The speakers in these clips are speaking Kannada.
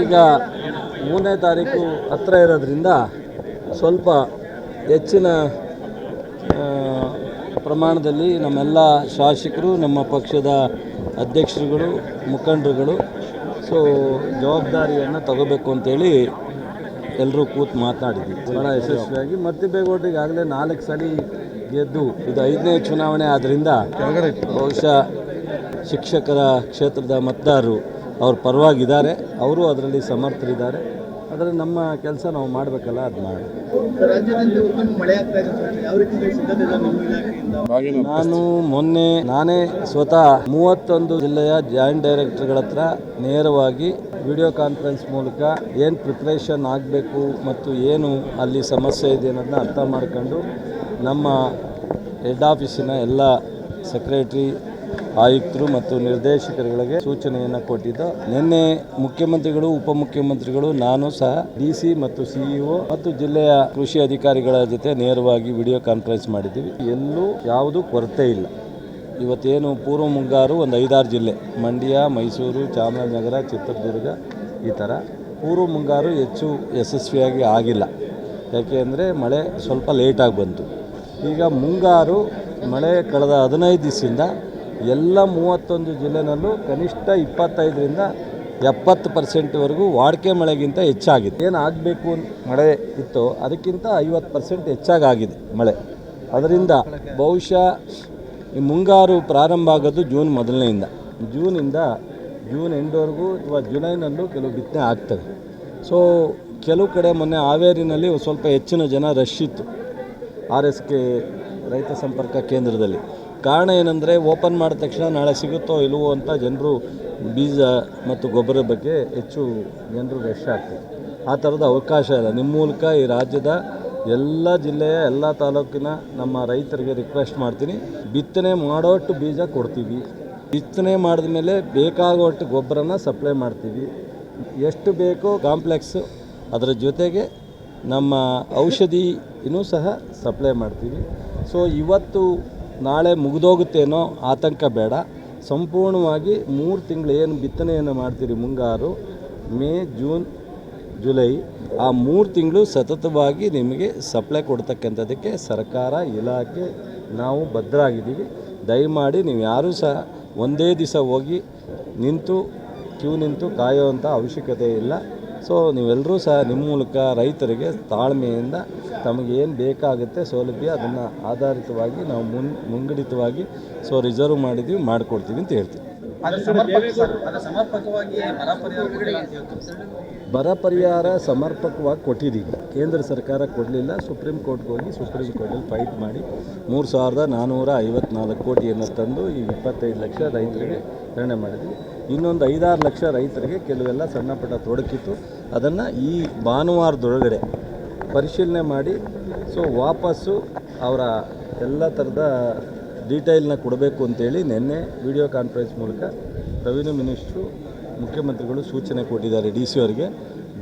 ಈಗ ಮೂರನೇ ತಾರೀಕು ಹತ್ರ ಇರೋದ್ರಿಂದ ಸ್ವಲ್ಪ ಹೆಚ್ಚಿನ ಪ್ರಮಾಣದಲ್ಲಿ ನಮ್ಮೆಲ್ಲ ಶಾಸಕರು ನಮ್ಮ ಪಕ್ಷದ ಅಧ್ಯಕ್ಷರುಗಳು ಮುಖಂಡರುಗಳು ಸೊ ಜವಾಬ್ದಾರಿಯನ್ನು ತಗೋಬೇಕು ಅಂತೇಳಿ ಎಲ್ಲರೂ ಕೂತು ಮಾತನಾಡಿದ್ವಿ ಭಾಳ ಯಶಸ್ವಿಯಾಗಿ. ಮತ್ತೆ ಮತ್ತಿಬೇಗೌಡರು ಈಗಾಗಲೇ ನಾಲ್ಕು ಸಲ ಗೆದ್ದು ಇದು ಐದನೇ ಚುನಾವಣೆ ಆದ್ದರಿಂದ ಬಹುಶಃ ಶಿಕ್ಷಕರ ಕ್ಷೇತ್ರದ ಮತದಾರರು ಅವ್ರ ಪರವಾಗಿದ್ದಾರೆ ಅವರು ಅದರಲ್ಲಿ ಸಮರ್ಥರಿದ್ದಾರೆ. ಆದರೆ ನಮ್ಮ ಕೆಲಸ ನಾವು ಮಾಡಬೇಕಲ್ಲ ಅದು ಮಾಡಿ. ರಾಜ್ಯದಲ್ಲಿ ಉತ್ತಮ ಮಳೆ ಇದೆ ಸರ್. ಯಾವ ರೀತಿ ಸಿದ್ಧತೆ ಇದೆ ನಿಮ್ಮ ಇಲಾಖೆಯಿಂದ? ನಾನು ಮೊನ್ನೆ ನಾನೇ ಸ್ವತಃ ಮೂವತ್ತೊಂದು ಜಿಲ್ಲೆಯ ಜಾಯಿಂಟ್ ಡೈರೆಕ್ಟರ್ಗಳ ಹತ್ರ ನೇರವಾಗಿ ವಿಡಿಯೋ ಕಾನ್ಫರೆನ್ಸ್ ಮೂಲಕ ಏನು ಪ್ರಿಪ್ರೇಷನ್ ಆಗಬೇಕು ಮತ್ತು ಏನು ಅಲ್ಲಿ ಸಮಸ್ಯೆ ಇದೆ ಅನ್ನೋದನ್ನ ಅರ್ಥ ಮಾಡ್ಕೊಂಡು ನಮ್ಮ ಹೆಡ್ ಆಫೀಸಿನ ಎಲ್ಲ ಸೆಕ್ರೆಟ್ರಿ ಆಯುಕ್ತರು ಮತ್ತು ನಿರ್ದೇಶಕರುಗಳಿಗೆ ಸೂಚನೆಯನ್ನು ಕೊಟ್ಟಿದ್ದು. ನಿನ್ನೆ ಮುಖ್ಯಮಂತ್ರಿಗಳು, ಉಪಮುಖ್ಯಮಂತ್ರಿಗಳು, ನಾನು ಸಹ, ಡಿ ಸಿ ಮತ್ತು ಸಿಇಒ ಮತ್ತು ಜಿಲ್ಲೆಯ ಕೃಷಿ ಅಧಿಕಾರಿಗಳ ಜೊತೆ ನೇರವಾಗಿ ವಿಡಿಯೋ ಕಾನ್ಫರೆನ್ಸ್ ಮಾಡಿದ್ದೀವಿ. ಎಲ್ಲೂ ಯಾವುದೂ ಕೊರತೆ ಇಲ್ಲ. ಇವತ್ತೇನು ಪೂರ್ವ ಮುಂಗಾರು ಒಂದು ಐದಾರು ಜಿಲ್ಲೆ, ಮಂಡ್ಯ, ಮೈಸೂರು ಚಾಮರಾಜನಗರ ಚಿತ್ರದುರ್ಗ ಈ ಥರ ಪೂರ್ವ ಮುಂಗಾರು ಹೆಚ್ಚು ಯಶಸ್ವಿಯಾಗಿ ಆಗಿಲ್ಲ. ಯಾಕೆ ಅಂದರೆ ಮಳೆ ಸ್ವಲ್ಪ ಲೇಟಾಗಿ ಬಂತು. ಈಗ ಮುಂಗಾರು ಮಳೆ ಕಳೆದ ಹದಿನೈದು ದಿವಸದಿಂದ ಎಲ್ಲ ಮೂವತ್ತೊಂದು ಜಿಲ್ಲೆನಲ್ಲೂ ಕನಿಷ್ಠ ಇಪ್ಪತ್ತೈದರಿಂದ ಎಪ್ಪತ್ತು ಪರ್ಸೆಂಟ್ವರೆಗೂ ವಾಡಿಕೆ ಮಳೆಗಿಂತ ಹೆಚ್ಚಾಗಿದೆ. ಏನು ಆಗಬೇಕು ಮಳೆ ಇತ್ತು ಅದಕ್ಕಿಂತ ಐವತ್ತು ಪರ್ಸೆಂಟ್ ಹೆಚ್ಚಾಗಿದೆ ಮಳೆ. ಅದರಿಂದ ಬಹುಶಃ ಮುಂಗಾರು ಪ್ರಾರಂಭ ಆಗೋದು ಜೂನ್ ಮೊದಲನೆಯಿಂದ. ಜೂನಿಂದ ಜೂನ್ ಎಂಡ್ವರೆಗೂ ಅಥವಾ ಜುಲೈನಲ್ಲೂ ಕೆಲವು ಬಿತ್ತನೆ ಆಗ್ತವೆ. ಸೊ, ಕೆಲವು ಕಡೆ ಮೊನ್ನೆ ಹಾವೇರಿನಲ್ಲಿ ಸ್ವಲ್ಪ ಹೆಚ್ಚಿನ ಜನ ರಶ್ ಇತ್ತು. ಆರ್ ಎಸ್ ಕೆ ರೈತ ಸಂಪರ್ಕ ಕೇಂದ್ರದಲ್ಲಿ. ಕಾರಣ ಏನಂದರೆ ಓಪನ್ ಮಾಡಿದ ತಕ್ಷಣ ನಾಳೆ ಸಿಗುತ್ತೋ ಇಲ್ಲವೋ ಅಂತ ಜನರು ಬೀಜ ಮತ್ತು ಗೊಬ್ಬರದ ಬಗ್ಗೆ ಹೆಚ್ಚು ಜನರು ರಶ್ ಆಗ್ತದೆ ಆ ಥರದ ಅವಕಾಶ ಇಲ್ಲ. ನಿಮ್ಮ ಮೂಲಕ ಈ ರಾಜ್ಯದ ಎಲ್ಲ ಜಿಲ್ಲೆಯ, ಎಲ್ಲ ತಾಲೂಕಿನ ನಮ್ಮ ರೈತರಿಗೆ ರಿಕ್ವೆಸ್ಟ್ ಮಾಡ್ತೀನಿ. ಬಿತ್ತನೆ ಮಾಡೋಷ್ಟು ಬೀಜ ಕೊಡ್ತೀವಿ. ಬಿತ್ತನೆ ಮಾಡಿದ ಮೇಲೆ ಬೇಕಾಗುವಷ್ಟು ಗೊಬ್ಬರನ ಸಪ್ಲೈ ಮಾಡ್ತೀವಿ. ಎಷ್ಟು ಬೇಕೋ ಕಾಂಪ್ಲೆಕ್ಸು ಅದರ ಜೊತೆಗೆ ನಮ್ಮ ಔಷಧಿನೂ ಸಹ ಸಪ್ಲೈ ಮಾಡ್ತೀವಿ. ಸೊ ಇವತ್ತು ನಾಳೆ ಮುಗಿದೋಗುತ್ತೇನೋ ಆತಂಕ ಬೇಡ. ಸಂಪೂರ್ಣವಾಗಿ ಮೂರು ತಿಂಗಳು ಏನು ಬಿತ್ತನೆಯನ್ನು ಮಾಡ್ತೀರಿ ಮುಂಗಾರು, ಮೇ, ಜೂನ್, ಜುಲೈ, ಆ ಮೂರು ತಿಂಗಳು ಸತತವಾಗಿ ನಿಮಗೆ ಸಪ್ಲೈ ಕೊಡ್ತಕ್ಕಂಥದ್ದಕ್ಕೆ ಸರ್ಕಾರ, ಇಲಾಖೆ ನಾವು ಭದ್ರಾಗಿದ್ದೀವಿ. ದಯಮಾಡಿ ನೀವು ಯಾರೂ ಸಹ ಒಂದೇ ದಿವಸ ಹೋಗಿ ನಿಂತು, ಕ್ಯೂ ನಿಂತು ಕಾಯೋವಂಥ ಅವಶ್ಯಕತೆ ಇಲ್ಲ. ಸೊ ನೀವೆಲ್ಲರೂ ಸಹ ನಿಮ್ಮ ಮೂಲಕ ರೈತರಿಗೆ ತಾಳ್ಮೆಯಿಂದ ತಮಗೇನು ಬೇಕಾಗುತ್ತೆ ಸೌಲಭ್ಯ ಅದನ್ನು ಆಧಾರಿತವಾಗಿ ನಾವು ಮುನ್ ಮುಂಗಡಿತವಾಗಿ ಸೊ ರಿಸರ್ವ್ ಮಾಡಿದ್ದೀವಿ ಮಾಡಿಕೊಡ್ತೀವಿ ಅಂತ ಹೇಳ್ತೀವಿ. ಬರ ಪರಿಹಾರ ಸಮರ್ಪಕವಾಗಿ ಕೊಟ್ಟಿದ್ದೀವಿ. ಕೇಂದ್ರ ಸರ್ಕಾರ ಕೊಡಲಿಲ್ಲ ಸುಪ್ರೀಂ ಕೋರ್ಟ್ಗೆ ಹೋಗಿ ಸುಪ್ರೀಂ ಕೋರ್ಟಲ್ಲಿ ಫೈಟ್ ಮಾಡಿ ಮೂರು ಸಾವಿರದ ನಾನ್ನೂರ ಐವತ್ನಾಲ್ಕು ಕೋಟಿಯನ್ನು ತಂದು ಈ ಇಪ್ಪತ್ತೈದು ಲಕ್ಷ ರೈತರಿಗೆ ವಿತರಣೆ ಮಾಡಿದ್ವಿ. ಇನ್ನೊಂದು ಐದಾರು ಲಕ್ಷ ರೈತರಿಗೆ ಕೆಲವೆಲ್ಲ ಸಣ್ಣ ಪುಟ್ಟ ತೊಡಕಿತ್ತು. ಅದನ್ನು ಈ ಭಾನುವಾರದೊಳಗಡೆ ಪರಿಶೀಲನೆ ಮಾಡಿ, ಸೊ ವಾಪಸ್ಸು ಅವರ ಎಲ್ಲ ಥರದ ಡೀಟೇಲ್ನ ಕೊಡಬೇಕು ಅಂತೇಳಿ ನಿನ್ನೆ ವಿಡಿಯೋ ಕಾನ್ಫರೆನ್ಸ್ ಮೂಲಕ ರೆವಿನ್ಯೂ ಮಿನಿಸ್ಟ್ರು ಮುಖ್ಯಮಂತ್ರಿಗಳು ಸೂಚನೆ ಕೊಟ್ಟಿದ್ದಾರೆ ಡಿ ಸಿ ಅವರಿಗೆ.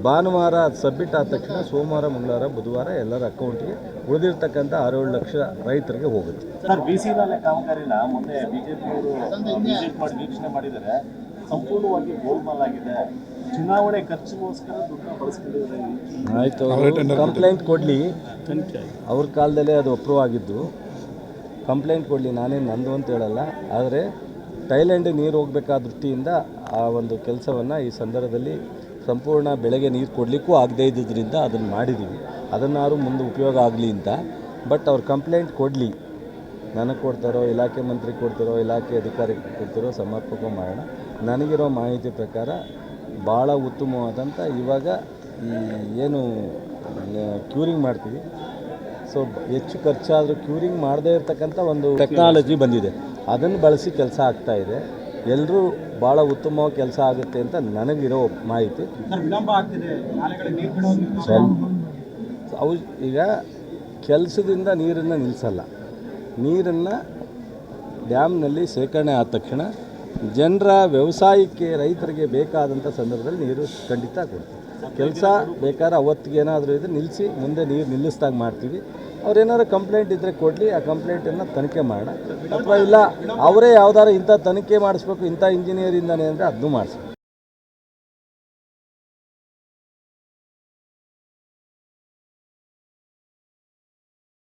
ಭಾನುವಾರ ಸಬ್ಮಿಟ್ ಆದ ತಕ್ಷಣ ಸೋಮವಾರ, ಮಂಗಳವಾರ, ಬುಧವಾರ ಎಲ್ಲರ ಅಕೌಂಟ್ಗೆ ಉಳಿದಿರ್ತಕ್ಕಂಥ ಆರೇಳು ಲಕ್ಷ ರೈತರಿಗೆ ಹೋಗುತ್ತೆ. ಸರ್ ಬಿ ಸಿ ಕಾಮಗಾರಿನ ವಿಸಿಟ್ ಮಾಡಿ ವೀಕ್ಷಣೆ ಮಾಡಿದರೆ ಸಂಪೂರ್ಣವಾಗಿ ಗೋಲ್ಮಾಲ್ ಆಗಿದೆ. ಚುನಾವಣೆ ಖರ್ಚಿಗೋಸ್ಕರ ದುಡ್ಡು ಬಳಸ್ಕೊಂಡಿದ್ದಾರೆ. ಆಯಿತು ಕಂಪ್ಲೇಂಟ್ ಕೊಡಲಿ. ಅವ್ರ ಕಾಲದಲ್ಲೇ ಅದು ಅಪ್ರೂವ್ ಆಗಿದ್ದು. ಕಂಪ್ಲೇಂಟ್ ಕೊಡಲಿ ನಾನೇನು ನಂದು ಅಂತ ಹೇಳಲ್ಲ. ಆದರೆ ಥೈಲ್ಯಾಂಡಿಗೆ ನೀರು ಹೋಗಬೇಕಾದ ದೃಷ್ಟಿಯಿಂದ ಆ ಒಂದು ಕೆಲಸವನ್ನು ಈ ಸಂದರ್ಭದಲ್ಲಿ ಸಂಪೂರ್ಣ ಬೆಳೆಗೆ ನೀರು ಕೊಡಲಿಕ್ಕೂ ಆಗದೇ ಇದ್ದಿದ್ದರಿಂದ ಅದನ್ನು ಮಾಡಿದ್ದೀವಿ ಅದನ್ನಾದ್ರೂ ಮುಂದೆ ಉಪಯೋಗ ಆಗಲಿ ಅಂತ. ಬಟ್ ಅವ್ರು ಕಂಪ್ಲೇಂಟ್ ಕೊಡಲಿ. ನನಗೆ ಕೊಡ್ತಾರೋ ಇಲಾಖೆ ಮಂತ್ರಿ ಕೊಡ್ತಾರೋ ಇಲಾಖೆ ಅಧಿಕಾರಿ ಕೊಡ್ತಾರೋ ಸಮರ್ಪಕ ಮಾಡೋಣ. ನನಗಿರೋ ಮಾಹಿತಿ ಪ್ರಕಾರ ಭಾಳ ಉತ್ತಮವಾದಂಥ ಇವಾಗ ಈ ಏನು ಕ್ಯೂರಿಂಗ್ ಮಾಡ್ತೀವಿ. ಸೊ ಹೆಚ್ಚು ಖರ್ಚಾದರೂ ಕ್ಯೂರಿಂಗ್ ಮಾಡದೇ ಇರತಕ್ಕಂಥ ಒಂದು ಟೆಕ್ನಾಲಜಿ ಬಂದಿದೆ. ಅದನ್ನು ಬಳಸಿ ಕೆಲಸ ಆಗ್ತಾ ಇದೆ. ಎಲ್ಲರೂ ಭಾಳ ಉತ್ತಮವಾಗಿ ಕೆಲಸ ಆಗುತ್ತೆ ಅಂತ ನನಗಿರೋ ಮಾಹಿತಿ. ಅವು ಈಗ ಕೆಲಸದಿಂದ ನೀರನ್ನು ನಿಲ್ಲಿಸಲ್ಲ ನೀರನ್ನು ಡ್ಯಾಮ್ನಲ್ಲಿ ಶೇಖರಣೆ ಆದ ತಕ್ಷಣ ಜನರ ವ್ಯವಸಾಯಕ್ಕೆ ರೈತರಿಗೆ ಬೇಕಾದಂಥ ಸಂದರ್ಭದಲ್ಲಿ ನೀರು ಖಂಡಿತ ಕೊಡ್ತೀವಿ. ಕೆಲಸ ಬೇಕಾದ್ರೆ ಅವತ್ತಿಗೆ ಏನಾದರೂ ಇದ್ರೆ ನಿಲ್ಲಿಸಿ ಮುಂದೆ ನೀರು ನಿಲ್ಲಿಸ್ದಾಗ ಮಾಡ್ತೀವಿ. ಅವ್ರೇನಾದ್ರು ಕಂಪ್ಲೇಂಟ್ ಇದ್ದರೆ ಕೊಡಲಿ, ಆ ಕಂಪ್ಲೇಂಟನ್ನು ತನಿಖೆ ಮಾಡೋಣ ಅಥವಾ ಇಲ್ಲ, ಅವರೇ ಯಾವ್ದಾರು ಇಂಥ ತನಿಖೆ ಮಾಡಿಸ್ಬೇಕು, ಇಂಥ ಇಂಜಿನಿಯರಿಂದನೇ ಅಂದರೆ ಅದನ್ನು ಮಾಡಿಸ್ಬೇಕು.